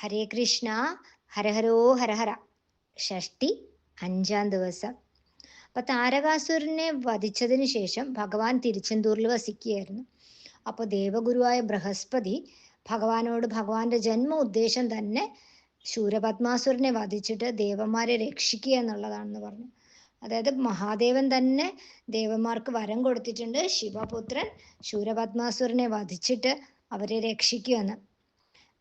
ഹരേ കൃഷ്ണ ഹരഹരോ ഹരഹര ഷഷ്ടി അഞ്ചാം ദിവസം. അപ്പൊ താരകാസുരനെ വധിച്ചതിന് ശേഷം ഭഗവാൻ തിരുച്ചെന്തൂരിൽ വസിക്കുകയായിരുന്നു. അപ്പോൾ ദേവഗുരുവായ ബൃഹസ്പതി ഭഗവാനോട് ഭഗവാന്റെ ജന്മ ഉദ്ദേശം തന്നെ ശൂരപത്മാസുരനെ വധിച്ചിട്ട് ദേവന്മാരെ രക്ഷിക്കുക എന്നുള്ളതാണെന്ന് പറഞ്ഞു. അതായത് മഹാദേവൻ തന്നെ ദേവന്മാർക്ക് വരം കൊടുത്തിട്ടുണ്ട്. ശിവപുത്രൻ ശൂരപത്മാസുരനെ വധിച്ചിട്ട് അവരെ രക്ഷിക്കുമെന്ന്.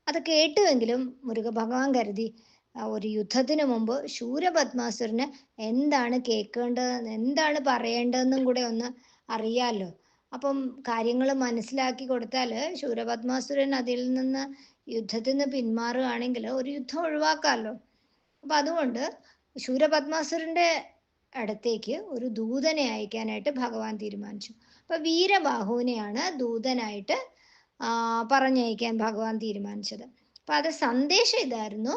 അത് കേട്ടുവെങ്കിലും മുരുകഭഗവാൻ കരുതി ഒരു യുദ്ധത്തിന് മുമ്പ് ശൂരപത്മാസുരന് എന്താണ് കേൾക്കേണ്ടത് എന്താണ് പറയേണ്ടതെന്നും കൂടെ ഒന്ന് അറിയാലോ. അപ്പം കാര്യങ്ങൾ മനസ്സിലാക്കി കൊടുത്താൽ ശൂരപത്മാസുരൻ അതിൽ നിന്ന് യുദ്ധത്തിൽ നിന്ന് പിന്മാറുകയാണെങ്കിൽ ഒരു യുദ്ധം ഒഴിവാക്കാമല്ലോ അപ്പം അതുകൊണ്ട് ശൂരപത്മാസുരന്റെ അടുത്തേക്ക് ഒരു ദൂതനെ അയക്കാനായിട്ട് ഭഗവാൻ തീരുമാനിച്ചു. അപ്പം വീരബാഹുവിനെയാണ് ദൂതനായിട്ട് പറഞ്ഞയക്കാൻ ഭഗവാൻ തീരുമാനിച്ചത്. അപ്പം അത് സന്ദേശം ഇതായിരുന്നു.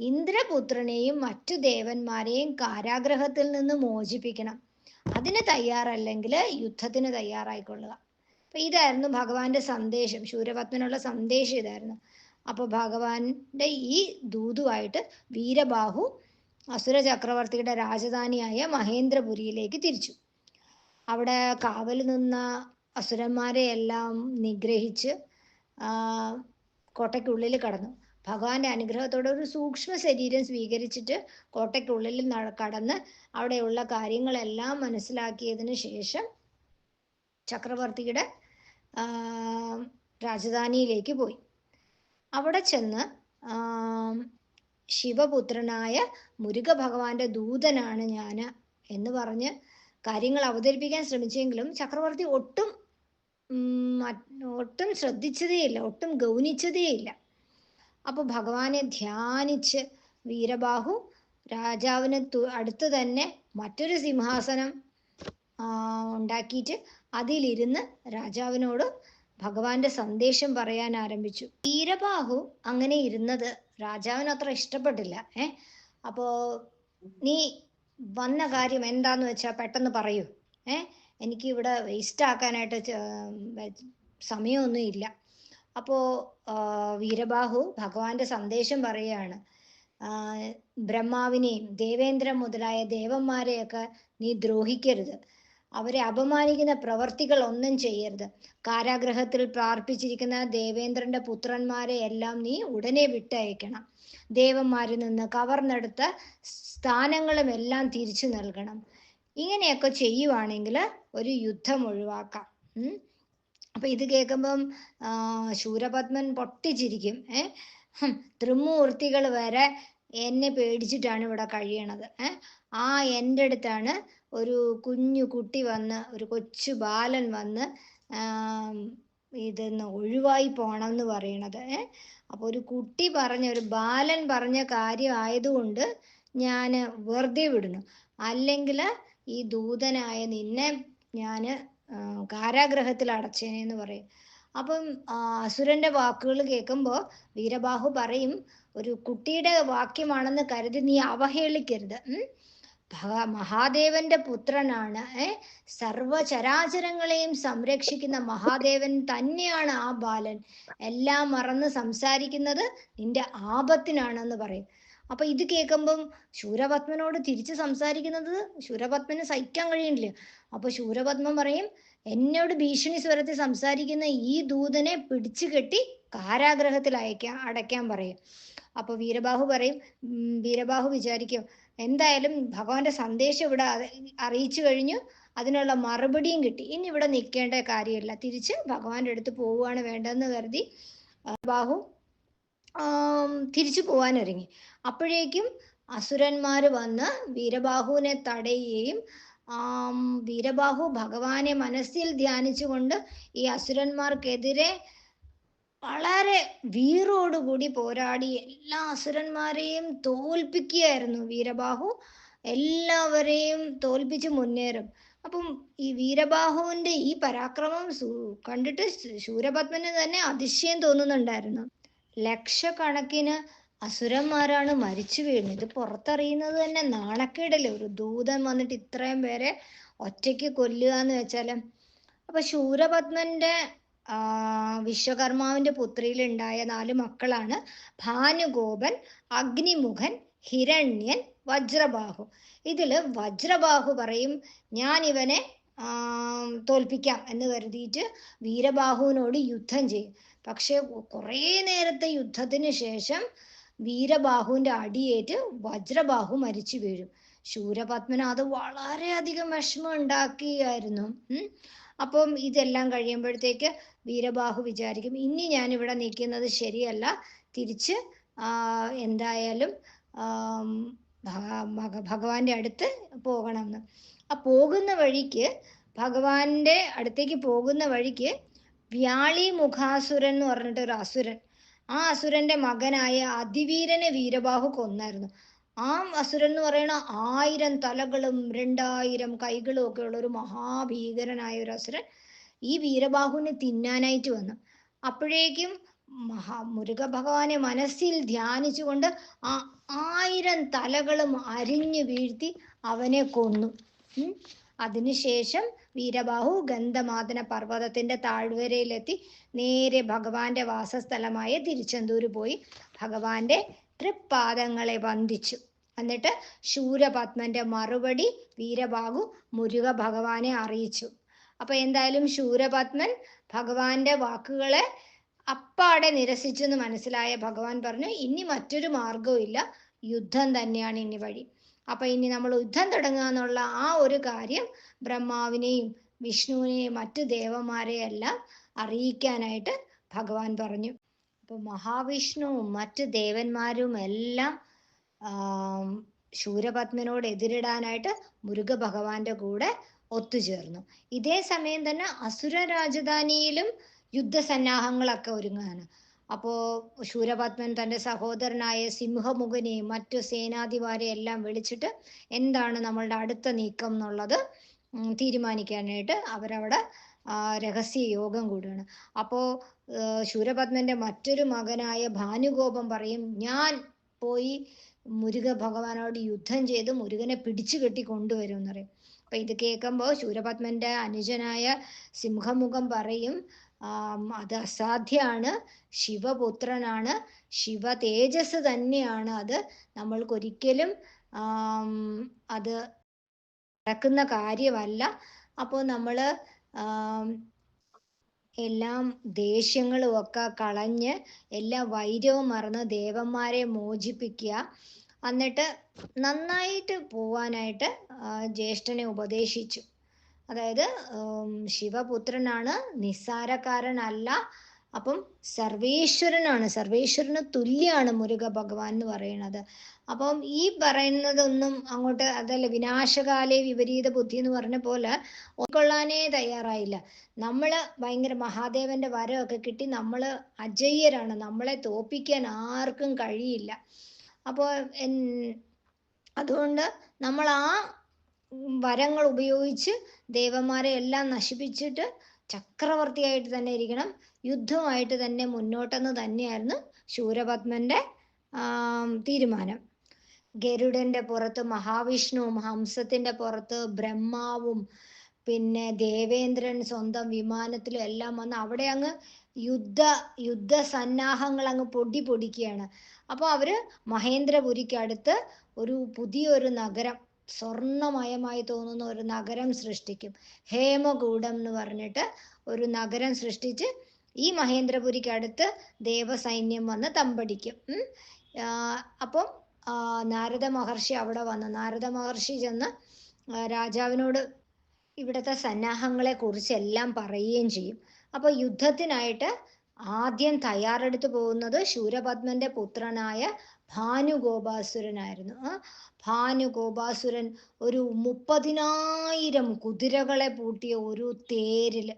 ഇന്ദ്രപുത്രനെയും മറ്റു ദേവന്മാരെയും കാരാഗ്രഹത്തിൽ നിന്ന് മോചിപ്പിക്കണം. അതിന് തയ്യാറല്ലെങ്കിൽ യുദ്ധത്തിന് തയ്യാറായിക്കൊള്ളുക. അപ്പൊ ഇതായിരുന്നു ഭഗവാന്റെ സന്ദേശം. ശൂരപത്മനുള്ള സന്ദേശം ഇതായിരുന്നു. അപ്പൊ ഭഗവാന്റെ ഈ ദൂതുവായിട്ട് വീരബാഹു അസുര ചക്രവർത്തിയുടെ രാജധാനിയായ മഹേന്ദ്രപുരിയിലേക്ക് തിരിച്ചു. അവിടെ കാവൽ നിന്ന അസുരന്മാരെ എല്ലാം നിഗ്രഹിച്ച് കോട്ടയ്ക്കുള്ളിൽ കടന്നു. ഭഗവാന്റെ അനുഗ്രഹത്തോടെ ഒരു സൂക്ഷ്മ ശരീരം സ്വീകരിച്ചിട്ട് കോട്ടയ്ക്കുള്ളിൽ കടന്ന് അവിടെയുള്ള കാര്യങ്ങളെല്ലാം മനസ്സിലാക്കിയതിനു ശേഷം ചക്രവർത്തിയുടെ രാജധാനിയിലേക്ക് പോയി. അവിടെ ചെന്ന് ശിവപുത്രനായ മുരുക ഭഗവാന്റെ ദൂതനാണ് ഞാൻ എന്ന് പറഞ്ഞ് കാര്യങ്ങൾ അവതരിപ്പിക്കാൻ ശ്രമിച്ചെങ്കിലും ചക്രവർത്തി ഒട്ടും ഒട്ടും ശ്രദ്ധിച്ചതേയില്ല ഒട്ടും ഗൗനിച്ചതേയില്ല. അപ്പോൾ ഭഗവാനെ ധ്യാനിച്ച് വീരബാഹു രാജാവിന് അടുത്ത് തന്നെ മറ്റൊരു സിംഹാസനം ഉണ്ടാക്കിയിട്ട് അതിലിരുന്ന് രാജാവിനോട് ഭഗവാന്റെ സന്ദേശം പറയാൻ ആരംഭിച്ചു. വീരബാഹു അങ്ങനെ ഇരുന്നത് രാജാവിന് അത്ര ഇഷ്ടപ്പെട്ടില്ല ഏ? അപ്പോ നീ വന്ന കാര്യം എന്താന്ന് വെച്ചാ പെട്ടെന്ന് പറയൂ ഏ? എനിക്ക് ഇവിടെ വേസ്റ്റ് ആക്കാനായിട്ട് സമയമൊന്നും ഇല്ല അപ്പോ വീരബാഹു ഭഗവാന്റെ സന്ദേശം പറയുകയാണ് ബ്രഹ്മാവിനെയും ദേവേന്ദ്രൻ മുതലായ ദേവന്മാരെയൊക്കെ നീ ദ്രോഹിക്കരുത്. അവരെ അപമാനിക്കുന്ന പ്രവർത്തികൾ ഒന്നും ചെയ്യരുത്. കാരാഗ്രഹത്തിൽ പ്രാർത്ഥിച്ചിരിക്കുന്ന ദേവേന്ദ്രന്റെ പുത്രന്മാരെ എല്ലാം നീ ഉടനെ വിട്ടയക്കണം. ദേവന്മാരിൽ നിന്ന് കവർന്നെടുത്ത സ്ഥാനങ്ങളും എല്ലാം തിരിച്ചു നൽകണം. ഇങ്ങനെയൊക്കെ ചെയ്യുവാണെങ്കിൽ ഒരു യുദ്ധം ഒഴിവാക്കാം. അപ്പൊ ഇത് കേൾക്കുമ്പം ശൂരപത്മൻ പൊട്ടിച്ചിരിക്കും. ഏ? ത്രിമൂർത്തികൾ വരെ എന്നെ പേടിച്ചിട്ടാണ് ഇവിടെ കഴിയണത്. ആ എന്റെ അടുത്താണ് ഒരു കുഞ്ഞു കുട്ടി വന്ന് ഒരു കൊച്ചു ബാലൻ വന്ന് ഇതെന്ന് ഒഴിവായി പോണം എന്ന് പറയണത്. ഏ? അപ്പൊ ഒരു കുട്ടി പറഞ്ഞ ഒരു ബാലൻ പറഞ്ഞ കാര്യം ആയതുകൊണ്ട് ഞാൻ വെറുതെ വിടുന്നു. അല്ലെങ്കിൽ ഈ ദൂതനായ നിന്നെ ഞാൻ കാരാഗ്രഹത്തിൽ അടച്ചേനെന്ന് പറയും. അപ്പം അസുരന്റെ വാക്കുകൾ കേൾക്കുമ്പോൾ വീരബാഹു പറയും ഒരു കുട്ടിയുടെ വാക്യമാണെന്ന് കരുതി നീ അവഹേളിക്കരുത്. മഹാദേവന്റെ പുത്രനാണ് ഏർ സർവചരാചരങ്ങളെയും സംരക്ഷിക്കുന്ന മഹാദേവൻ തന്നെയാണ് ആ ബാലൻ. എല്ലാം മറന്ന് സംസാരിക്കുന്നത് നിന്റെ ആപത്തിനാണെന്ന് പറയും. അപ്പൊ ഇത് കേൾക്കുമ്പം ശൂരപത്മനോട് തിരിച്ച് സംസാരിക്കുന്നത് ശൂരപത്മന് സഹിക്കാൻ കഴിയണില്ല അപ്പൊ ശൂരപത്മൻ പറയും എന്നോട് ഭീഷണി സ്വരത്തിൽ സംസാരിക്കുന്ന ഈ ദൂതനെ പിടിച്ചു കെട്ടി കാരാഗ്രഹത്തിൽ അയക്കാൻ അടയ്ക്കാൻ പറയും. അപ്പൊ വീരബാഹു പറയും വീരബാഹു വിചാരിക്കും എന്തായാലും ഭഗവാന്റെ സന്ദേശം ഇവിടെ അറി- അറിയിച്ചു കഴിഞ്ഞു അതിനുള്ള മറുപടിയും കിട്ടി. ഇനി ഇവിടെ നിൽക്കേണ്ട കാര്യമില്ല. തിരിച്ച് ഭഗവാന്റെ അടുത്ത് പോവുകയാണ് വേണ്ടതെന്ന് കരുതി. ബാഹു തിരിച്ചു പോവാനൊരുങ്ങി. അപ്പോഴേക്കും അസുരന്മാർ വന്ന് വീരബാഹുവിനെ തടയുകയും വീരബാഹു ഭഗവാനെ മനസ്സിൽ ധ്യാനിച്ചുകൊണ്ട് ഈ അസുരന്മാർക്കെതിരെ വളരെ വീറോടുകൂടി പോരാടി എല്ലാ അസുരന്മാരെയും തോൽപ്പിക്കുകയായിരുന്നു വീരബാഹു. എല്ലാവരെയും തോൽപ്പിച്ച് മുന്നേറും. അപ്പം ഈ വീരബാഹുവിന്റെ ഈ പരാക്രമം കണ്ടിട്ട് ശൂരപത്മന് തന്നെ അതിശയം തോന്നുന്നുണ്ടായിരുന്നു. ലക്ഷക്കണക്കിന് അസുരന്മാരാണ് മരിച്ചു വീഴുന്നത്. ഇത് പുറത്തറിയുന്നത് തന്നെ നാണക്കേടല്ലേ? ഒരു ദൂതൻ വന്നിട്ട് ഇത്രയും പേരെ ഒറ്റയ്ക്ക് കൊല്ലുക എന്ന് വെച്ചാൽ. അപ്പൊ ശൂരപത്മന്റെ വിശ്വകർമാവിന്റെ പുത്രിയിലുണ്ടായ നാല് മക്കളാണ് ഭാനുഗോപൻ അഗ്നിമുഖൻ ഹിരണ്യൻ വജ്രബാഹു. ഇതിൽ വജ്രബാഹു പറയും ഞാൻ ഇവനെ തോൽപ്പിക്കാം എന്ന് കരുതിയിട്ട് വീരബാഹുവിനോട് യുദ്ധം ചെയ്യും. പക്ഷെ കുറേ നേരത്തെ യുദ്ധത്തിന് ശേഷം വീരബാഹുവിന്റെ അടിയേറ്റ് വജ്രബാഹു മരിച്ചു വീഴും. ശൂരപത്മനാഥ് വളരെയധികം വിഷമം ഉണ്ടാക്കിയായിരുന്നു. അപ്പം ഇതെല്ലാം കഴിയുമ്പോഴത്തേക്ക് വീരബാഹു വിചാരിക്കും ഇനി ഞാൻ ഇവിടെ നിൽക്കുന്നത് ശരിയല്ല. തിരിച്ച് എന്തായാലും ഭഗവാന്റെ അടുത്ത് പോകണമെന്ന്. ആ പോകുന്ന വഴിക്ക് ഭഗവാന്റെ അടുത്തേക്ക് പോകുന്ന വഴിക്ക് വ്യാളി മുഖാസുരൻ എന്ന് പറഞ്ഞിട്ട് ഒരു അസുരൻ. ആ അസുരന്റെ മകനായ അതിവീരനെ വീരബാഹു കൊന്നായിരുന്നു. ആ അസുരൻ എന്ന് പറയുന്ന ആയിരം തലകളും രണ്ടായിരം കൈകളും ഒക്കെ ഉള്ള ഒരു മഹാഭീകരനായ ഒരു അസുരൻ ഈ വീരബാഹുവിനെ തിന്നാനായിട്ട് വന്നു. അപ്പോഴേക്കും മഹാ മുരുക ഭഗവാനെ മനസ്സിൽ ധ്യാനിച്ചുകൊണ്ട് ആ ആയിരം തലകളും അരിഞ്ഞു വീഴ്ത്തി അവനെ കൊന്നു. അതിനുശേഷം വീരബാഹു ഗന്ധമാതന പർവതത്തിന്റെ താഴ്വരയിലെത്തി നേരെ ഭഗവാന്റെ വാസസ്ഥലമായ തിരുച്ചെന്തൂര് പോയി ഭഗവാന്റെ തൃപ്പാദങ്ങളെ വന്ദിച്ചു. എന്നിട്ട് ശൂരപത്മന്റെ മറുപടി വീരബാഹു മുരുക ഭഗവാനെ അറിയിച്ചു. അപ്പൊ എന്തായാലും ശൂരപത്മൻ ഭഗവാന്റെ വാക്കുകളെ അപ്പാടെ നിരസിച്ചു എന്ന് മനസ്സിലായ ഭഗവാൻ പറഞ്ഞു ഇനി മറ്റൊരു മാർഗവും ഇല്ല. യുദ്ധം തന്നെയാണ് ഇനി വഴി. അപ്പൊ ഇനി നമ്മൾ യുദ്ധം തുടങ്ങുക എന്നുള്ള ആ ഒരു കാര്യം ബ്രഹ്മാവിനെയും വിഷ്ണുവിനെയും മറ്റു ദേവന്മാരെയെല്ലാം അറിയിക്കാനായിട്ട് ഭഗവാൻ പറഞ്ഞു. അപ്പൊ മഹാവിഷ്ണുവും മറ്റു ദേവന്മാരും എല്ലാം ശൂരപത്മനോട് എതിരിടാനായിട്ട് മുരുക ഭഗവാന്റെ കൂടെ ഒത്തുചേർന്നു. ഇതേ സമയം തന്നെ അസുര രാജധാനിയിലും യുദ്ധസന്നാഹങ്ങളൊക്കെ ഒരുങ്ങുകയാണ്. അപ്പോ ശൂരപത്മൻ തന്റെ സഹോദരനായ സിംഹമുഖനെയും മറ്റു സേനാധിപാരെയും എല്ലാം വിളിച്ചിട്ട് എന്താണ് നമ്മളുടെ അടുത്ത നീക്കം എന്നുള്ളത് തീരുമാനിക്കാനായിട്ട് അവരവിടെ രഹസ്യ യോഗം കൂടുകയാണ് അപ്പോ ആ, ശൂരപത്മന്റെ മറ്റൊരു മകനായ ഭാനുഗോപം പറയും ഞാൻ പോയി മുരുക ഭഗവാനോട് യുദ്ധം ചെയ്ത് മുരുകനെ പിടിച്ചു കെട്ടി കൊണ്ടുവരും എന്ന് പറയും. അപ്പൊ ഇത് കേൾക്കുമ്പോൾ ശൂരപത്മന്റെ അനുജനായ സിംഹമുഖം പറയും അത് അസാധ്യമാണ് ശിവപുത്രനാണ് ശിവ തേജസ് തന്നെയാണ് അത്. നമ്മൾക്കൊരിക്കലും അത് നടക്കുന്ന കാര്യമല്ല. അപ്പോൾ നമ്മൾ എല്ലാം ദേഷ്യങ്ങളും ഒക്കെ കളഞ്ഞ് എല്ലാ വൈരവും മറന്ന് ദേവന്മാരെ മോചിപ്പിക്കുക. എന്നിട്ട് നന്നായിട്ട് പോവാനായിട്ട് ജ്യേഷ്ഠനെ ഉപദേശിച്ചു. അതായത് ശിവപുത്രനാണ് നിസ്സാരക്കാരനല്ല. അപ്പം സർവേശ്വരനാണ്. സർവേശ്വരന് തുല്യാണ് മുരുക ഭഗവാൻ എന്ന് പറയുന്നത്. അപ്പം ഈ പറയുന്നതൊന്നും അങ്ങോട്ട് അതല്ല വിനാശകാലെ വിപരീത ബുദ്ധി എന്ന് പറഞ്ഞ പോലെ ഉൾക്കൊള്ളാനേ തയ്യാറായില്ല. നമ്മൾ ഭയങ്കര മഹാദേവന്റെ വരമൊക്കെ കിട്ടി നമ്മൾ അജയ്യരാണ്. നമ്മളെ തോപ്പിക്കാൻ ആർക്കും കഴിയില്ല. അപ്പോൾ അതുകൊണ്ട് നമ്മൾ ആ വരങ്ങൾ ഉപയോഗിച്ച് ദേവന്മാരെ എല്ലാം നശിപ്പിച്ചിട്ട് ചക്രവർത്തിയായിട്ട് തന്നെ ഇരിക്കണം. യുദ്ധമായിട്ട് തന്നെ മുന്നോട്ടെന്ന് തന്നെയായിരുന്നു ശൂരപത്മന്റെ തീരുമാനം. ഗരുഡന്റെ പുറത്ത് മഹാവിഷ്ണുവും ഹംസത്തിന്റെ പുറത്ത് ബ്രഹ്മാവും പിന്നെ ദേവേന്ദ്രൻ സ്വന്തം വിമാനത്തിലും എല്ലാം വന്ന് അവിടെ അങ്ങ് യുദ്ധ യുദ്ധ സന്നാഹങ്ങൾ അങ്ങ് പൊടി പൊടിക്കുകയാണ് അപ്പോൾ അവർ മഹേന്ദ്രപുരിക്കടുത്ത് ഒരു പുതിയൊരു നഗരം സ്വർണമയമായി തോന്നുന്ന ഒരു നഗരം സൃഷ്ടിക്കും. ഹേമകൂടം എന്ന് പറഞ്ഞിട്ട് ഒരു നഗരം സൃഷ്ടിച്ച് ഈ മഹേന്ദ്രപുരിക്ക് അടുത്ത് ദേവസൈന്യം വന്ന് തമ്പടിക്കും. അപ്പം നാരദ മഹർഷി അവിടെ വന്നു. നാരദ മഹർഷി ചെന്ന് രാജാവിനോട് ഇവിടുത്തെ സന്നാഹങ്ങളെ കുറിച്ച് എല്ലാം പറയുകയും ചെയ്യും. അപ്പൊ യുദ്ധത്തിനായിട്ട് ആദ്യം തയ്യാറെടുത്ത് പോകുന്നത് ശൂരപത്മന്റെ പുത്രനായ ഭാനുഗോപാസുരനായിരുന്നു. ആ ഭാനുഗോപാസുരൻ ഒരു മുപ്പതിനായിരം കുതിരകളെ പൂട്ടിയ ഒരു തേരിൽ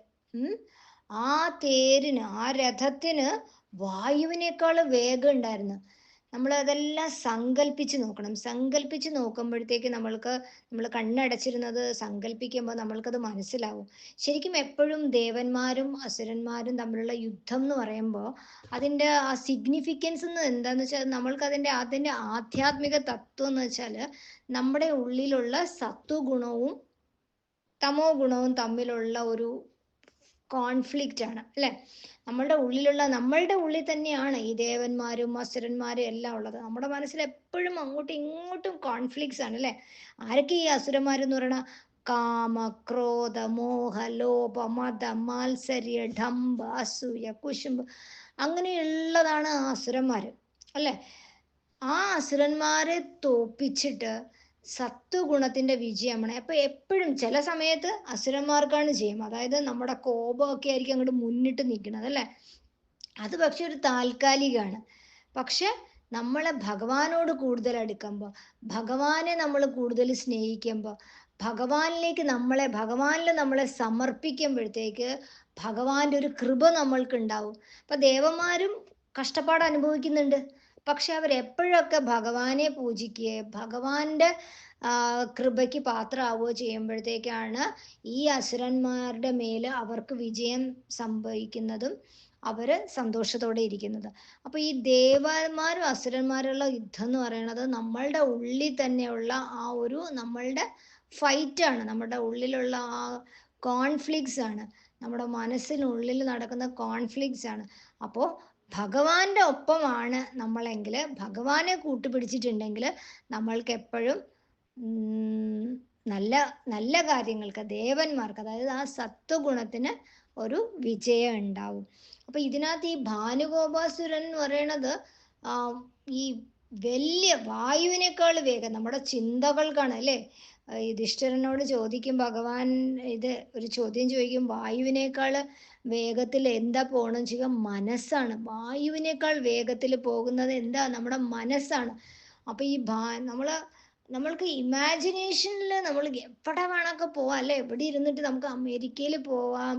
ആ തേരിന് ആ രഥത്തിന് വായുവിനേക്കാൾ വേഗം ഉണ്ടായിരുന്നു. നമ്മൾ അതെല്ലാം സങ്കല്പിച്ച് നോക്കണം. സങ്കല്പിച്ച് നോക്കുമ്പോഴത്തേക്ക് നമ്മൾക്ക് നമ്മൾ കണ്ണടച്ചിരുന്നത് സങ്കല്പിക്കുമ്പോൾ നമ്മൾക്കത് മനസ്സിലാവും. ശരിക്കും എപ്പോഴും ദേവന്മാരും അസുരന്മാരും തമ്മിലുള്ള യുദ്ധം എന്ന് പറയുമ്പോൾ അതിന്റെ ആ സിഗ്നിഫിക്കൻസ് എന്ന് എന്താന്ന് വെച്ചാൽ നമ്മൾക്ക് അതിന്റെ അതിന്റെ ആധ്യാത്മിക തത്വം എന്ന് വെച്ചാൽ നമ്മുടെ ഉള്ളിലുള്ള സത്വഗുണവും തമോ ഗുണവും തമ്മിലുള്ള ഒരു കോൺഫ്ലിക്റ്റ് ആണ് അല്ലെ? നമ്മളുടെ ഉള്ളിലുള്ള നമ്മളുടെ ഉള്ളിൽ തന്നെയാണ് ഈ ദേവന്മാരും അസുരന്മാരും എല്ലാം ഉള്ളത്. നമ്മുടെ മനസ്സിൽ എപ്പോഴും അങ്ങോട്ടും ഇങ്ങോട്ടും കോൺഫ്ലിക്ട്സ് ആണ് അല്ലെ? ആരൊക്കെ ഈ അസുരന്മാരെന്ന് പറയണ? കാമ ക്രോധ മോഹ ലോഭ മത മാത്സര്യ ഡംബ അസൂയ കുശുമ്പ് അങ്ങനെയുള്ളതാണ് ആ അസുരന്മാര് അല്ലെ? ആ അസുരന്മാരെ തോപ്പിച്ചിട്ട് സത്വഗുണത്തിന്റെ വിജയമാണ്. അപ്പൊ എപ്പോഴും ചില സമയത്ത് അസുരന്മാർക്കാണ് ജയം. അതായത് നമ്മുടെ കോപമൊക്കെ ആയിരിക്കും അങ്ങോട്ട് മുന്നിട്ട് നിൽക്കുന്നത് അല്ലെ? അത് പക്ഷെ ഒരു താൽക്കാലികമാണ് പക്ഷെ നമ്മളെ ഭഗവാനോട് കൂടുതൽ അടുക്കുമ്പോൾ ഭഗവാനെ നമ്മൾ കൂടുതൽ സ്നേഹിക്കുമ്പോൾ ഭഗവാനിലേക്ക് നമ്മളെ ഭഗവാനിൽ നമ്മളെ സമർപ്പിക്കുമ്പോഴത്തേക്ക് ഭഗവാന്റെ ഒരു കൃപ നമ്മൾക്ക് ഉണ്ടാവും അപ്പൊ ദേവന്മാരും കഷ്ടപ്പാട് അനുഭവിക്കുന്നുണ്ട്. പക്ഷെ അവർ എപ്പോഴൊക്കെ ഭഗവാനെ പൂജിക്കുകയോ ഭഗവാന്റെ കൃപയ്ക്ക് പാത്രമാവുകയോ ചെയ്യുമ്പോഴത്തേക്കാണ് ഈ അസുരന്മാരുടെ മേൽ അവർക്ക് വിജയം സംഭവിക്കുന്നതും അവർ സന്തോഷത്തോടെ ഇരിക്കുന്നത്. അപ്പൊ ഈ ദേവന്മാരും അസുരന്മാരുള്ള യുദ്ധം എന്ന് പറയുന്നത് നമ്മളുടെ ഉള്ളിൽ തന്നെയുള്ള ആ ഒരു നമ്മളുടെ ആണ്. നമ്മുടെ ഉള്ളിലുള്ള ആ കോൺഫ്ലിക്ട്സ് ആണ്. നമ്മുടെ മനസ്സിനുള്ളിൽ നടക്കുന്ന കോൺഫ്ലിക്ട്സ് ആണ്. അപ്പോൾ ഭഗവാന്റെ ഒപ്പമാണ് നമ്മളെങ്കിൽ ഭഗവാനെ കൂട്ടുപിടിച്ചിട്ടുണ്ടെങ്കിൽ നമ്മൾക്ക് എപ്പോഴും നല്ല നല്ല കാര്യങ്ങൾക്ക് ദേവന്മാർക്ക് അതായത് ആ സത്വഗുണത്തിന് ഒരു വിജയം ഉണ്ടാവും. അപ്പൊ ഇതിനകത്ത് ഈ ഭാനുഗോപാസുരൻ എന്ന് പറയണത് ഈ വലിയ വായുവിനേക്കാൾ വേഗം നമ്മുടെ ചിന്തകൾക്കാണ് അല്ലേ? യുധിഷ്ഠിരനോട് ചോദിക്കും ഭഗവാൻ ഇത് ഒരു ചോദ്യം ചോദിക്കും വായുവിനേക്കാൾ വേഗത്തിൽ എന്താ പോകണം ചെയ്യുക? മനസ്സാണ്. വായുവിനേക്കാൾ വേഗത്തിൽ പോകുന്നത് എന്താ? നമ്മുടെ മനസ്സാണ്. അപ്പൊ ഈ ഭാ നമ്മൾ നമ്മൾക്ക് ഇമാജിനേഷനിൽ നമ്മൾ എവിടെ വേണമൊക്കെ പോവാം. അല്ലെ? എവിടെ ഇരുന്നിട്ട് നമുക്ക് അമേരിക്കയിൽ പോവാം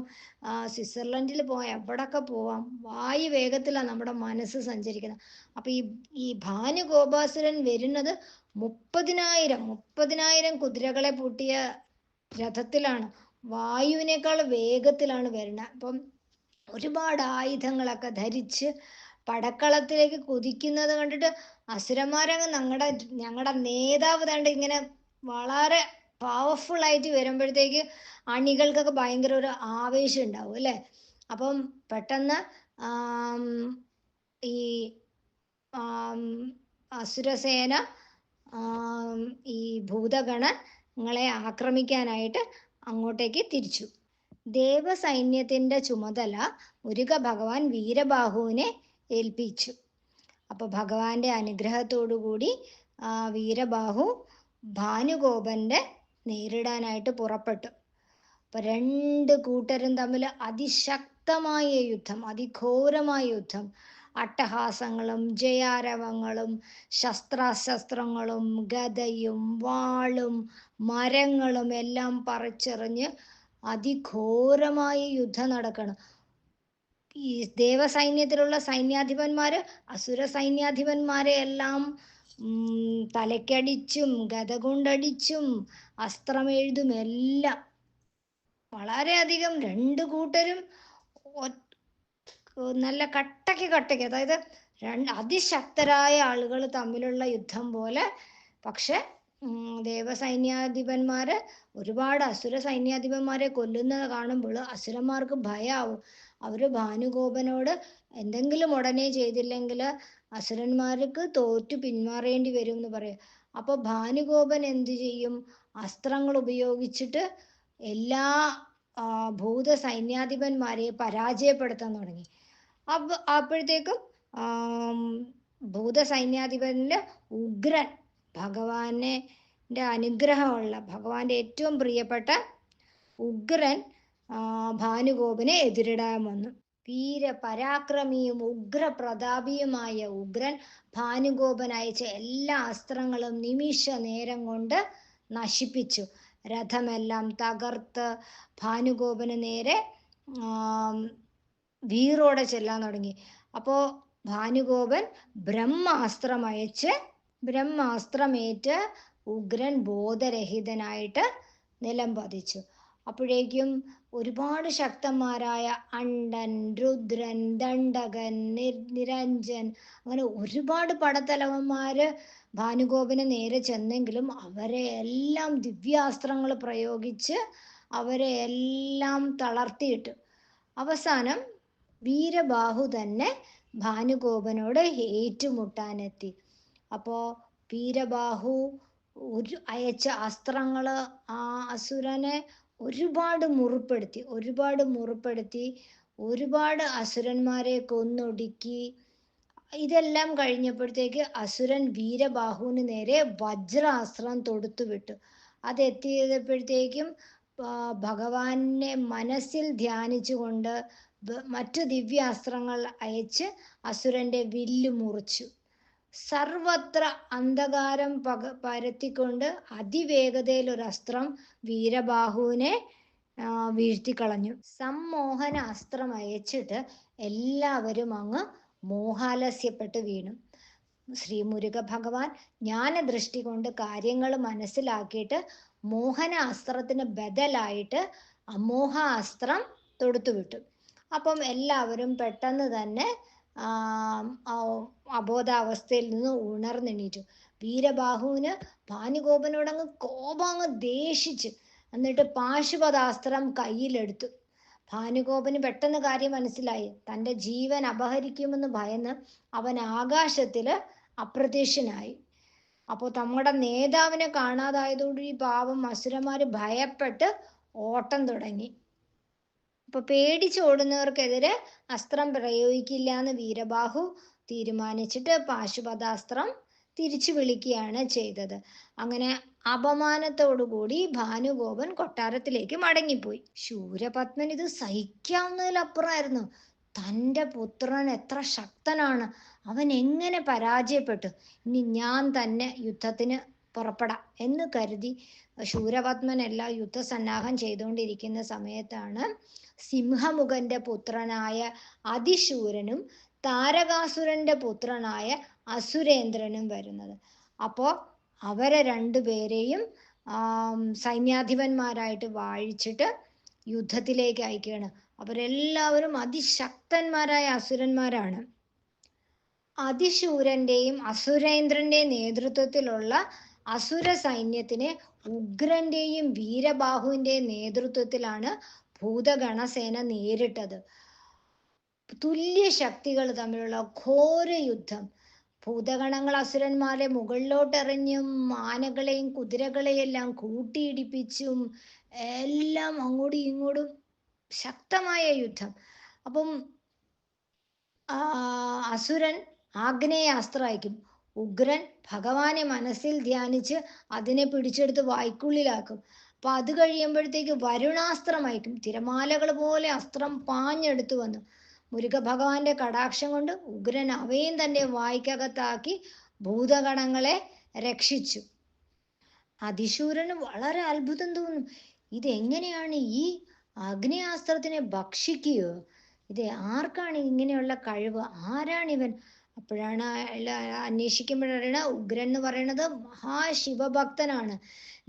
സ്വിറ്റ്സർലൻഡിൽ പോവാം എവിടൊക്കെ പോവാം. വായു വേഗത്തിലാണ് നമ്മുടെ മനസ്സ് സഞ്ചരിക്കുന്നത്. അപ്പൊ ഈ ഈ ഭാനു ഗോപാസുരൻ വരുന്നത് മുപ്പതിനായിരം മുപ്പതിനായിരം കുതിരകളെ പൂട്ടിയ രഥത്തിലാണ്. വായുവിനേക്കാൾ വേഗത്തിലാണ് വരുന്നത്. അപ്പം ഒരുപാട് ആയുധങ്ങളൊക്കെ ധരിച്ച് പടക്കളത്തിലേക്ക് കുതിക്കുന്നത് കണ്ടിട്ട് അസുരന്മാരങ്ങ് ഞങ്ങളുടെ ഞങ്ങളുടെ നേതാവ് തണ്ട് ഇങ്ങനെ വളരെ പവർഫുൾ ആയിട്ട് വരുമ്പോഴത്തേക്ക് അണികൾക്കൊക്കെ ഭയങ്കര ഒരു ആവേശം ഉണ്ടാവും അല്ലേ? അപ്പം പെട്ടെന്ന് ഈ അസുരസേന ഈ ഭൂതഗണങ്ങളെ ആക്രമിക്കാനായിട്ട് അങ്ങോട്ടേക്ക് തിരിച്ചു. ദേവസൈന്യത്തിന്റെ ചുമതല മുരുക ഭഗവാൻ വീരബാഹുവിനെ ഏൽപ്പിച്ചു. അപ്പോൾ ഭഗവാന്റെ അനുഗ്രഹത്തോടു കൂടി വീരബാഹു ഭാനുഗോപന്റെ നേരിടാനായിട്ട് പുറപ്പെട്ടു. അപ്പൊ രണ്ട് കൂട്ടരും തമ്മിൽ അതിശക്തമായ യുദ്ധം അതിഘോരമായ യുദ്ധം. അട്ടഹാസങ്ങളും ജയാരവങ്ങളും ശസ്ത്രാശസ്ത്രങ്ങളും ഗതയും വാളും മരങ്ങളും എല്ലാം പറിച്ചെറിഞ്ഞ് അതിഘോരമായ യുദ്ധം നടക്കണം. ഈ ദേവസൈന്യത്തിലുള്ള സൈന്യാധിപന്മാര് അസുര സൈന്യാധിപന്മാരെ എല്ലാം തലക്കടിച്ചും ഗത കൊണ്ടടിച്ചും അസ്ത്രമെഴുതും എല്ലാം. വളരെയധികം രണ്ട് കൂട്ടരും നല്ല കട്ടയ്ക്ക് കട്ടയ്ക്ക് അതായത് രണ്ട് അതിശക്തരായ ആളുകൾ തമ്മിലുള്ള യുദ്ധം പോലെ പക്ഷെ ദേവസൈന്യാധിപന്മാര് ഒരുപാട് അസുര സൈന്യാധിപന്മാരെ കൊല്ലുന്നത് കാണുമ്പോൾ അസുരന്മാർക്ക് ഭയാവും. അവർ ഭാനുഗോപനോട് എന്തെങ്കിലും ഉടനെ ചെയ്തില്ലെങ്കിൽ അസുരന്മാർക്ക് തോറ്റു പിന്മാറേണ്ടി വരും എന്ന് പറയും. അപ്പൊ ഭാനുഗോപൻ എന്ത് ചെയ്യും? അസ്ത്രങ്ങൾ ഉപയോഗിച്ചിട്ട് എല്ലാ ഭൂത സൈന്യാധിപന്മാരെ പരാജയപ്പെടുത്താൻ തുടങ്ങി. അപ്പൊ അപ്പോഴത്തേക്കും ആം, ഭൂത ഉഗ്രൻ ഭഗവാനെ അനുഗ്രഹമുള്ള ഭഗവാന്റെ ഏറ്റവും പ്രിയപ്പെട്ട ഉഗ്രൻ ഭാനുഗോപനെ എതിരിടാൻ വന്നു. വീരപരാക്രമിയും ഉഗ്രപ്രതാപിയുമായ ഉഗ്രൻ ഭാനുഗോപൻ അയച്ച എല്ലാ അസ്ത്രങ്ങളും നിമിഷ നേരം കൊണ്ട് നശിപ്പിച്ചു. രഥമെല്ലാം തകർത്ത് ഭാനുഗോപന് നേരെ വീറോടെ ചെല്ലാൻ തുടങ്ങി. അപ്പോ ഭാനുഗോപൻ ബ്രഹ്മാസ്ത്രം അയച്ച് ബ്രഹ്മാസ്ത്രമേറ്റ് ഉഗ്രൻ ബോധരഹിതനായിട്ട് നിലം പതിച്ചു. അപ്പോഴേക്കും ഒരുപാട് ശക്തന്മാരായ അണ്ടൻ രുദ്രൻ ദണ്ഡകൻ നിരഞ്ജൻ അങ്ങനെ ഒരുപാട് പടത്തലവന്മാര് ഭാനുഗോപന് നേരെ ചെന്നെങ്കിലും അവരെ എല്ലാം ദിവ്യാസ്ത്രങ്ങൾ പ്രയോഗിച്ച് അവരെ എല്ലാം തളർത്തിയിട്ടു. അവസാനം വീരബാഹു തന്നെ ഭാനുഗോപനോട് ഏറ്റുമുട്ടാനെത്തി. അപ്പോ വീരബാഹു ഒരു അയച്ച അസ്ത്രങ്ങൾ ആ അസുരനെ ഒരുപാട് മുറിപ്പെടുത്തി ഒരുപാട് മുറിപ്പെടുത്തി ഒരുപാട് അസുരന്മാരെ കൊന്നൊടുക്കി. ഇതെല്ലാം കഴിഞ്ഞപ്പോഴത്തേക്ക് അസുരൻ വീരബാഹുവിന് നേരെ വജ്രാസ്ത്രം തൊടുത്തു വിട്ടു. അതെത്തിയപ്പോഴത്തേക്കും ഭഗവാനെ മനസ്സിൽ ധ്യാനിച്ചുകൊണ്ട് മറ്റു ദിവ്യാസ്ത്രങ്ങൾ അയച്ച് അസുരന്റെ വില്ല് മുറിച്ചു. സർവത്ര അന്ധകാരം പക പരത്തിക്കൊണ്ട് അതിവേഗതയിൽ ഒരു അസ്ത്രം വീരബാഹുവിനെ വീഴ്ത്തിക്കളഞ്ഞു. സമ്മോഹന അസ്ത്രം അയച്ചിട്ട് എല്ലാവരും അങ്ങ് മോഹാലസ്യപ്പെട്ട് വീണു. ശ്രീ മുരുക ഭഗവാൻ ജ്ഞാനദൃഷ്ടി കൊണ്ട് കാര്യങ്ങൾ മനസ്സിലാക്കിയിട്ട് മോഹന അസ്ത്രത്തിന് ബദലായിട്ട് അമോഹ അസ്ത്രം തൊടുത്തുവിട്ടു. അപ്പം എല്ലാവരും പെട്ടെന്ന് തന്നെ അബോധാവസ്ഥയിൽ നിന്ന് ഉണർന്നെണീറ്റു. വീരബാഹുവിന് ഭാനുഗോപനോടങ്ങ് കോപം അങ്ങ് ദേഷിച്ച്. എന്നിട്ട് പാശുപദാസ്ത്രം കയ്യിലെടുത്തു. ഭാനുഗോപന് പെട്ടെന്ന് കാര്യം മനസ്സിലായി. തന്റെ ജീവൻ അപഹരിക്കുമെന്ന് ഭയന്ന് അവൻ ആകാശത്തിൽ അപ്രത്യക്ഷനായി. അപ്പോൾ നമ്മുടെ നേതാവിനെ കാണാതായതോടുകൂടി ഈ പാവം അസുരന്മാര് ഭയപ്പെട്ട് ഓട്ടം തുടങ്ങി. അപ്പൊ പേടിച്ചോടുന്നവർക്കെതിരെ അസ്ത്രം പ്രയോഗിക്കില്ല എന്ന് വീരബാഹു തീരുമാനിച്ചിട്ട് പാശുപതാസ്ത്രം തിരിച്ചു വിളിക്കുകയാണ് ചെയ്തത്. അങ്ങനെ അപമാനത്തോടുകൂടി ഭാനുഗോപൻ കൊട്ടാരത്തിലേക്ക് മടങ്ങിപ്പോയി. ശൂരപത്മൻ ഇത് സഹിക്കാവുന്നതിലപ്പുറമായിരുന്നു. തന്റെ പുത്രൻ എത്ര ശക്തനാണ്. അവൻ എങ്ങനെ പരാജയപ്പെട്ടു. ഇനി ഞാൻ തന്നെ യുദ്ധത്തിന് പുറപ്പെടാം എന്ന് കരുതി ശൂരപത്മൻ എല്ലാം യുദ്ധസന്നാഹം ചെയ്തുകൊണ്ടിരിക്കുന്ന സമയത്താണ് സിംഹമുഖന്റെ പുത്രനായ അതിശൂരനും താരകാസുരന്റെ പുത്രനായ അസുരേന്ദ്രനും വരുന്നത്. അപ്പോ അവരെ രണ്ടുപേരെയും സൈന്യാധിപന്മാരായിട്ട് വാഴിച്ചിട്ട് യുദ്ധത്തിലേക്ക് അയക്കുകയാണ്. അവരെല്ലാവരും അതിശക്തന്മാരായ അസുരന്മാരാണ്. അതിശൂരന്റെയും അസുരേന്ദ്രന്റെയും നേതൃത്വത്തിലുള്ള അസുര സൈന്യത്തിന് ഉഗ്രന്റെയും വീരബാഹുവിന്റെയും നേതൃത്വത്തിലാണ് ഭൂതഗണസേന നേരിട്ടത്. തുല്യ ശക്തികൾ തമ്മിലുള്ള ഘോര യുദ്ധം. ഭൂതഗണങ്ങൾ അസുരന്മാരെ മുകളിലോട്ടെറിഞ്ഞും ആനകളെയും കുതിരകളെയും എല്ലാം കൂട്ടിയിടിപ്പിച്ചും എല്ലാം അങ്ങോട്ടും ഇങ്ങോട്ടും ശക്തമായ യുദ്ധം. അപ്പം അസുരൻ ആഗ്നേയാസ്ത്രമായിരിക്കും. ഉഗ്രൻ ഭഗവാനെ മനസ്സിൽ ധ്യാനിച്ച് അതിനെ പിടിച്ചെടുത്ത് വായ്ക്കുള്ളിലാക്കും. അപ്പൊ അത് കഴിയുമ്പോഴത്തേക്ക് വരുണാസ്ത്രമായിരിക്കും. തിരമാലകൾ പോലെ അസ്ത്രം പാഞ്ഞെടുത്തു വന്നു. മുരുക ഭഗവാന്റെ കടാക്ഷം കൊണ്ട് ഉഗ്രൻ അവയും തന്റെ വായ്ക്കകത്താക്കി ഭൂതഗണങ്ങളെ രക്ഷിച്ചു. അതിശൂരന് വളരെ അത്ഭുതം തോന്നും ഇതെങ്ങനെയാണ് ഈ അഗ്നിയാസ്ത്രത്തിനെ ഭക്ഷിക്കുകയോ ഇത് ആർക്കാണ് ഇങ്ങനെയുള്ള കഴിവ്? ആരാണിവൻ? അപ്പോഴാണ് അന്വേഷിക്കുമ്പോഴാണ് ഉഗ്രൻ എന്ന് പറയുന്നത് മഹാശിവഭക്തനാണ്.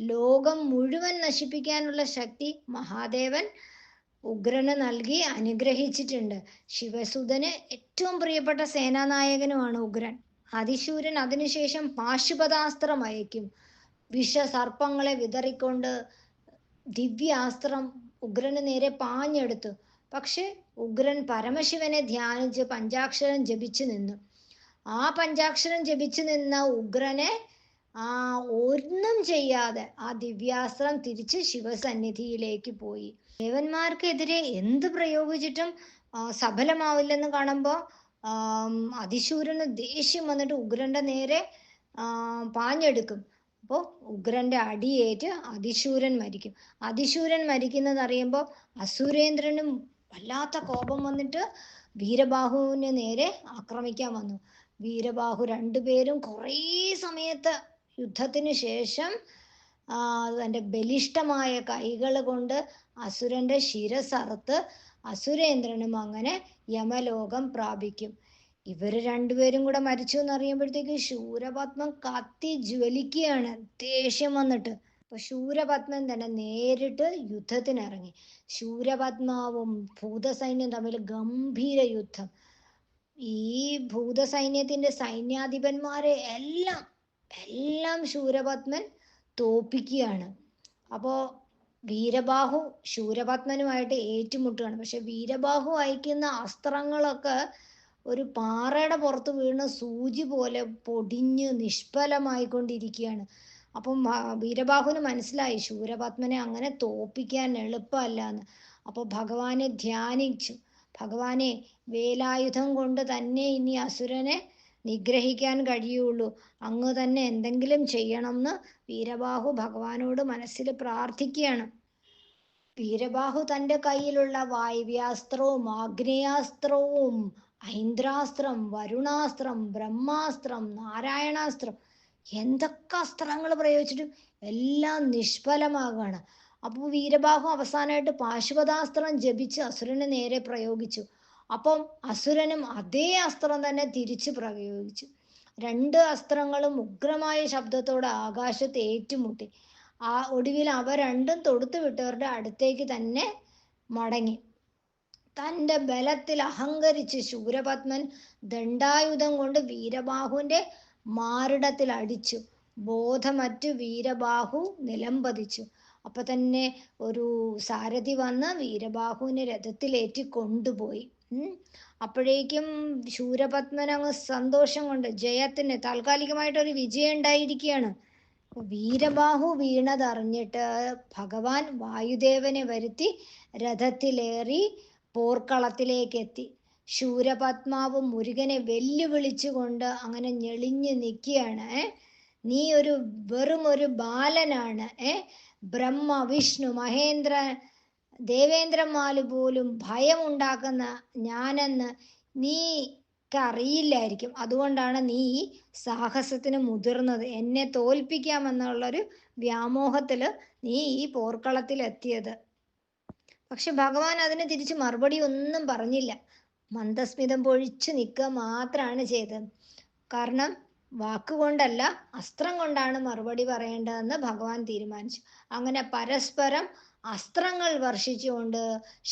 ലോകം മുഴുവൻ നശിപ്പിക്കാനുള്ള ശക്തി മഹാദേവൻ ഉഗ്രന് നൽകി അനുഗ്രഹിച്ചിട്ടുണ്ട്. ശിവസുതന് ഏറ്റവും പ്രിയപ്പെട്ട സേനാനായകനുമാണ് ഉഗ്രൻ. അതിശൂരൻ അതിനുശേഷം പാശുപതാസ്ത്രം അയക്കും. വിഷസർപ്പങ്ങളെ വിതറിക്കൊണ്ട് ദിവ്യാസ്ത്രം ഉഗ്രന് നേരെ പാഞ്ഞെടുത്തു. പക്ഷെ ഉഗ്രൻ പരമശിവനെ ധ്യാനിച്ച് പഞ്ചാക്ഷരം ജപിച്ചു നിന്നു. ആ പഞ്ചാക്ഷരം ജപിച്ചു നിന്ന ഉഗ്രനെ ആ ഒന്നും ചെയ്യാതെ ആ ദിവ്യാസ്ത്രം തിരിച്ച് ശിവസന്നിധിയിലേക്ക് പോയി. ദേവന്മാർക്കെതിരെ എന്ത് പ്രയോഗിച്ചിട്ടും സഫലമാവില്ലെന്ന് കാണുമ്പോൾ അതിശൂരന് ദേഷ്യം വന്നിട്ട് ഉഗ്രന്റെ നേരെ പാഞ്ഞെടുക്കും. അപ്പോൾ ഉഗ്രന്റെ അടിയേറ്റ് അതിശൂരൻ മരിക്കും. അതിശൂരൻ മരിക്കുന്നത് അറിയുമ്പോൾ അസുരേന്ദ്രനും വല്ലാത്ത കോപം വന്നിട്ട് വീരബാഹുവിന് നേരെ ആക്രമിക്കാൻ വന്നു. വീരബാഹു രണ്ടുപേരും കുറേ സമയത്ത് യുദ്ധത്തിന് ശേഷം തന്റെ ബലിഷ്ടമായ കൈകൾ കൊണ്ട് അസുരന്റെ ശിരസറുത്ത് അസുരേന്ദ്രനും അങ്ങനെ യമലോകം പ്രാപിക്കും. ഇവർ രണ്ടുപേരും കൂടെ മരിച്ചു എന്നറിയുമ്പോഴത്തേക്ക് ശൂരപത്മം കത്തി ജ്വലിക്കുകയാണ്. ദേഷ്യം വന്നിട്ട്. അപ്പൊ ശൂരപത്മൻ തന്നെ നേരിട്ട് യുദ്ധത്തിനിറങ്ങി. ശൂരപത്മാവും ഭൂതസൈന്യം തമ്മിൽ ഗംഭീര യുദ്ധം. ഈ ഭൂതസൈന്യത്തിന്റെ സൈന്യാധിപന്മാരെ എല്ലാം എല്ലാം ശൂരപത്മൻ തോപ്പിക്കുകയാണ്. അപ്പോ വീരബാഹു ശൂരപത്മനുമായിട്ട് ഏറ്റുമുട്ടുകയാണ്. പക്ഷെ വീരബാഹു അയക്കുന്ന അസ്ത്രങ്ങളൊക്കെ ഒരു പാറയുടെ പുറത്ത് വീണ് സൂചി പോലെ പൊടിഞ്ഞ് നിഷ്ഫലമായിക്കൊണ്ടിരിക്കുകയാണ്. അപ്പം വീരബാഹുവിന് മനസ്സിലായി ശൂരപത്മനെ അങ്ങനെ തോപ്പിക്കാൻ എളുപ്പമല്ല എന്ന്. അപ്പോൾ ഭഗവാനെ ധ്യാനിച്ചു. ഭഗവാനെ വേലായുധം കൊണ്ട് തന്നെ ഇനി അസുരനെ നിഗ്രഹിക്കാൻ കഴിയുള്ളൂ. അങ്ങ് തന്നെ എന്തെങ്കിലും ചെയ്യണം എന്ന് വീരബാഹു ഭഗവാനോട് മനസ്സിൽ പ്രാർത്ഥിക്കുകയാണ്. വീരബാഹു തന്റെ കയ്യിലുള്ള വായവ്യാസ്ത്രവും ആഗ്നേയാസ്ത്രവും ഐന്ദ്രാസ്ത്രം വരുണാസ്ത്രം ബ്രഹ്മാസ്ത്രം നാരായണാസ്ത്രം എന്തൊക്കെ അസ്ത്രങ്ങൾ പ്രയോഗിച്ചിട്ടും എല്ലാം നിഷ്ഫലമാകാണ്. അപ്പോൾ വീരബാഹു അവസാനമായിട്ട് പാശുപതാസ്ത്രം ജപിച്ച് അസുരന് നേരെ പ്രയോഗിച്ചു. അപ്പം അസുരനും അതേ അസ്ത്രം തന്നെ തിരിച്ചു പ്രയോഗിച്ചു. രണ്ട് അസ്ത്രങ്ങളും ഉഗ്രമായ ശബ്ദത്തോടെ ആകാശത്ത് ഏറ്റുമുട്ടി. ആ ഒടുവിൽ അവ രണ്ടും തൊടുത്തു വിട്ടവരുടെ അടുത്തേക്ക് തന്നെ മടങ്ങി. തന്റെ ബലത്തിൽ അഹങ്കരിച്ച് ശൂരപത്മൻ ദണ്ഡായുധം കൊണ്ട് വീരബാഹുവിന്റെ മാറിടത്തിൽ അടിച്ചു. ബോധമറ്റു വീരബാഹു നിലംപതിച്ചു. അപ്പൊ തന്നെ ഒരു സാരഥി വന്ന് വീരബാഹുവിനെ രഥത്തിലേറ്റി കൊണ്ടുപോയി. അപ്പോഴേക്കും ശൂരപത്മനങ്ങ് സന്തോഷം കൊണ്ട് ജയത്തിന് താൽക്കാലികമായിട്ടൊരു വിജയം ഉണ്ടായിരിക്കുകയാണ്. വീരബാഹു വീണതറിഞ്ഞിട്ട് ഭഗവാൻ വായുദേവനെ വരുത്തി രഥത്തിലേറി പോർക്കളത്തിലേക്ക് എത്തി ശൂരപത്മാവ് മുരുകനെ വെല്ലുവിളിച്ചുകൊണ്ട് അങ്ങനെ ഞെളിഞ്ഞു നിൽക്കുകയാണ് നീ ഒരു വെറും ഒരു ബാലനാണ് ഏ? ബ്രഹ്മ വിഷ്ണു മഹേന്ദ്ര ദേവേന്ദ്രന്മാര് പോലും ഭയമുണ്ടാക്കുന്ന ഞാനെന്ന് നീ അറിയില്ലായിരിക്കും അതുകൊണ്ടാണ് നീ ഈ സാഹസത്തിന് മുതിർന്നത്. എന്നെ തോൽപ്പിക്കാമെന്നുള്ളൊരു വ്യാമോഹത്തിൽ നീ ഈ പോർക്കളത്തിൽ എത്തിയത് പക്ഷെ ഭഗവാൻ അതിന് തിരിച്ച് മറുപടി ഒന്നും പറഞ്ഞില്ല. മന്ദസ്മിതം പൊഴിച്ചു നിൽക്കുക മാത്രമാണ് ചെയ്തത്. കാരണം വാക്കുകൊണ്ടല്ല അസ്ത്രം കൊണ്ടാണ് മറുപടി പറയേണ്ടതെന്ന് ഭഗവാൻ തീരുമാനിച്ചു. അങ്ങനെ പരസ്പരം അസ്ത്രങ്ങൾ വർഷിച്ചുകൊണ്ട്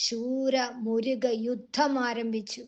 ശൂര മുരുക യുദ്ധം ആരംഭിച്ചു.